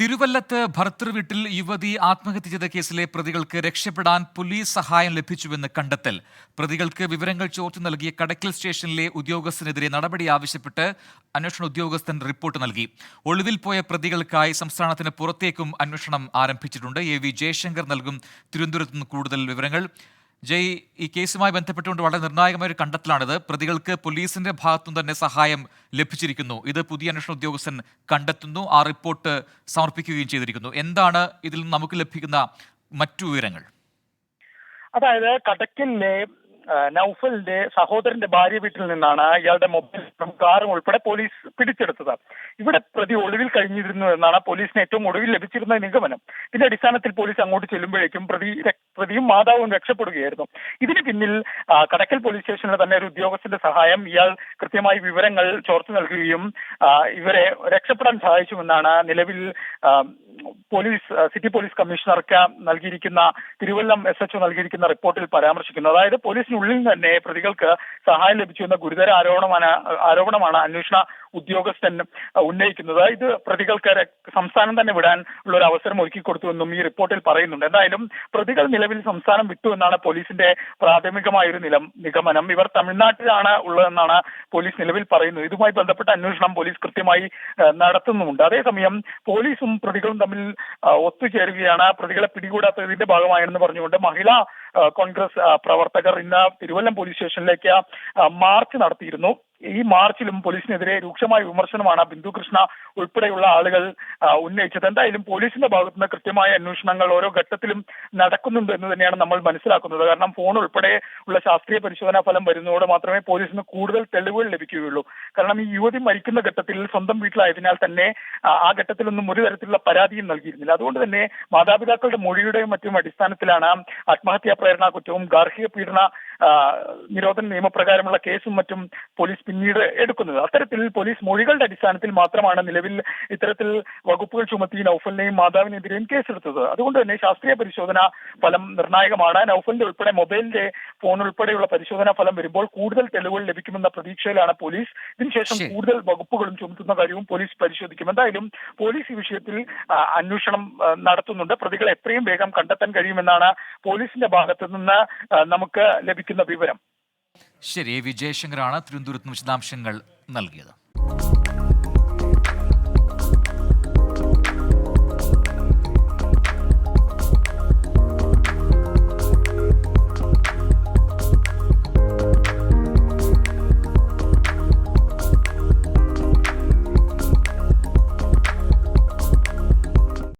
തിരുവല്ലത്ത് ഭർത്തൃവീട്ടിൽ യുവതി ആത്മഹത്യ ചെയ്ത കേസിലെ പ്രതികൾക്ക് രക്ഷപ്പെടാൻ പോലീസ് സഹായം ലഭിച്ചുവെന്ന് കണ്ടെത്തൽ. പ്രതികൾക്ക് വിവരങ്ങൾ ചോർത്തി നൽകിയ കടക്കൽ സ്റ്റേഷനിലെ ഉദ്യോഗസ്ഥനെതിരെ നടപടി ആവശ്യപ്പെട്ട് അന്വേഷണ ഉദ്യോഗസ്ഥൻ റിപ്പോർട്ട് നൽകി. ഒളിവിൽ പോയ പ്രതികൾക്കായി സംസ്ഥാനത്തിന് പുറത്തേക്കും അന്വേഷണം ആരംഭിച്ചിട്ടുണ്ട്. എ വി ജയശങ്കർ നൽകും തിരുവനന്തപുരത്ത് നിന്ന് കൂടുതൽ വിവരങ്ങൾ. ജയ് ഈ കേസുമായി ബന്ധപ്പെട്ടുകൊണ്ട് വളരെ നിർണായകമായ ഒരു കണ്ടെത്തലാണിത്. പ്രതികൾക്ക് പോലീസിന്റെ ഭാഗത്തുനിന്ന് തന്നെ സഹായം ലഭിച്ചിരിക്കുന്നു. ഇത് പുതിയ അന്വേഷണ ഉദ്യോഗസ്ഥൻ കണ്ടെത്തുന്നു. ആ റിപ്പോർട്ട് സമർപ്പിക്കുകയും ചെയ്തിരിക്കുന്നു. എന്താണ് ഇതിൽ നിന്ന് നമുക്ക് ലഭിക്കുന്ന മറ്റു വിവരങ്ങൾ? അതായത് കടക്കലിലെ ആ, നൗഫലിന്റെ സഹോദരന്റെ ഭാര്യ വീട്ടിൽ നിന്നാണ് ഇയാളുടെ മൊബൈൽ കാറും ഉൾപ്പെടെ പോലീസ് പിടിച്ചെടുത്തത്. ഇവിടെ പ്രതി ഒളിവിൽ കഴിഞ്ഞിരുന്നു എന്നാണ് പോലീസിന് ഏറ്റവും ഒടുവിൽ ലഭിച്ചിരുന്ന നിഗമനം. ഇതിന്റെ അടിസ്ഥാനത്തിൽ പോലീസ് അങ്ങോട്ട് ചെല്ലുമ്പോഴേക്കും പ്രതി പ്രതിയും മാതാവും രക്ഷപ്പെടുകയായിരുന്നു. ഇതിന് പിന്നിൽ കടക്കൽ പോലീസ് സ്റ്റേഷനിലെ തന്നെ ഒരു ഉദ്യോഗസ്ഥന്റെ സഹായം ഇയാൾ കൃത്യമായി വിവരങ്ങൾ ചോർത്തി നൽകുകയും ഇവരെ രക്ഷപ്പെടാൻ സഹായിച്ചുമെന്നാണ് നിലവിൽ പോലീസ് സിറ്റി പോലീസ് കമ്മീഷണർക്ക് നൽകിയിരിക്കുന്ന തിരുവല്ലം എസ് എച്ച് നൽകിയിരിക്കുന്ന റിപ്പോർട്ടിൽ പരാമർശിക്കുന്നത് അതായത് പോലീസിനുള്ളിൽ തന്നെ പ്രതികൾക്ക് സഹായം ലഭിച്ചു എന്ന ഗുരുതര ആരോപണമാണ് ആരോപണമാണ് അന്വേഷണ ഉദ്യോഗസ്ഥൻ ഉന്നയിക്കുന്നത്. ഇത് പ്രതികൾക്ക് സംസ്ഥാനം തന്നെ വിടാൻ ഉള്ള ഒരു അവസരം ഒരുക്കി കൊടുത്തുവെന്നും ഈ റിപ്പോർട്ടിൽ പറയുന്നുണ്ട്. എന്തായാലും പ്രതികൾ നിലവിൽ സംസ്ഥാനം വിട്ടു എന്നാണ് പോലീസിന്റെ പ്രാഥമികമായ ഒരു നിലം നിഗമനം. ഇവർ തമിഴ്നാട്ടിലാണ് ഉള്ളതെന്നാണ് പോലീസ് നിലവിൽ പറയുന്നത്. ഇതുമായി ബന്ധപ്പെട്ട അന്വേഷണം പോലീസ് കൃത്യമായി നടത്തുന്നുമുണ്ട്. അതേസമയം പോലീസും പ്രതികളും തമ്മിൽ ഒത്തുചേരുകയാണ്. പ്രതികളെ പിടികൂടാത്തതിന്റെ ഭാഗമായെന്ന് പറഞ്ഞുകൊണ്ട് മഹിളാ കോൺഗ്രസ് പ്രവർത്തകർ ഇന്ന് തിരുവല്ലം പോലീസ് സ്റ്റേഷനിലേക്ക് മാർച്ച് നടത്തിയിരുന്നു. ഈ മാർച്ചിലും പോലീസിനെതിരെ രൂക്ഷമായ വിമർശനമാണ് ബിന്ദു കൃഷ്ണ ഉൾപ്പെടെയുള്ള ആളുകൾ ഉന്നയിച്ചത്. എന്തായാലും പോലീസിന്റെ ഭാഗത്തുനിന്ന് കൃത്യമായ അന്വേഷണങ്ങൾ ഓരോ ഘട്ടത്തിലും നടക്കുന്നുണ്ട് എന്ന് തന്നെയാണ് നമ്മൾ മനസ്സിലാക്കുന്നത്. കാരണം ഫോൺ ഉൾപ്പെടെ ഉള്ള ശാസ്ത്രീയ പരിശോധനാ ഫലം വരുന്നതോടെ മാത്രമേ പോലീസിന് കൂടുതൽ തെളിവുകൾ ലഭിക്കുകയുള്ളൂ. കാരണം ഈ യുവതി മരിക്കുന്ന ഘട്ടത്തിൽ സ്വന്തം വീട്ടിലായതിനാൽ തന്നെ ആ, ഘട്ടത്തിലൊന്നും ഒരു തരത്തിലുള്ള പരാതിയും നൽകിയിരുന്നില്ല. അതുകൊണ്ട് തന്നെ മാതാപിതാക്കളുടെ മൊഴിയുടെയും മറ്റും അടിസ്ഥാനത്തിലാണ് ആത്മഹത്യാ പ്രേരണ കുറ്റവും ഗാർഹിക പീഡന നിരോധന നിയമപ്രകാരമുള്ള കേസും മറ്റും പോലീസ് പിന്നീട് എടുക്കുന്നത്. അത്തരത്തിൽ പോലീസ് മൊഴികളുടെ അടിസ്ഥാനത്തിൽ മാത്രമാണ് നിലവിൽ ഇത്തരത്തിൽ വകുപ്പുകൾ ചുമത്തി നൌഫലിനെയും മാതാവിനെതിരെയും കേസെടുത്തത്. അതുകൊണ്ട് തന്നെ ശാസ്ത്രീയ പരിശോധന ഫലം നിർണായകമാണ്. നൌഫലിന്റെ ഉൾപ്പെടെ മൊബൈലിന്റെ ഫോൺ ഉൾപ്പെടെയുള്ള പരിശോധനാ ഫലം വരുമ്പോൾ കൂടുതൽ തെളിവുകൾ ലഭിക്കുമെന്ന പ്രതീക്ഷയിലാണ് പോലീസ്. ഇതിനുശേഷം. കൂടുതൽ വകുപ്പുകളും ചുമത്തുന്ന കാര്യവും പോലീസ് പരിശോധിക്കും. എന്തായാലും പോലീസ് ഈ വിഷയത്തിൽ അന്വേഷണം നടത്തുന്നുണ്ട്. പ്രതികളെ എത്രയും വേഗം കണ്ടെത്താൻ കഴിയുമെന്നാണ് പോലീസിന്റെ ഭാഗത്തു നിന്ന് നമുക്ക് നമുക്ക് ലഭിക്കുന്ന വിവരം. ശരി വിജയശങ്കറാണ് തിരുവനന്തപുരത്ത് വിശദാംശങ്ങൾ നൽകിയത്.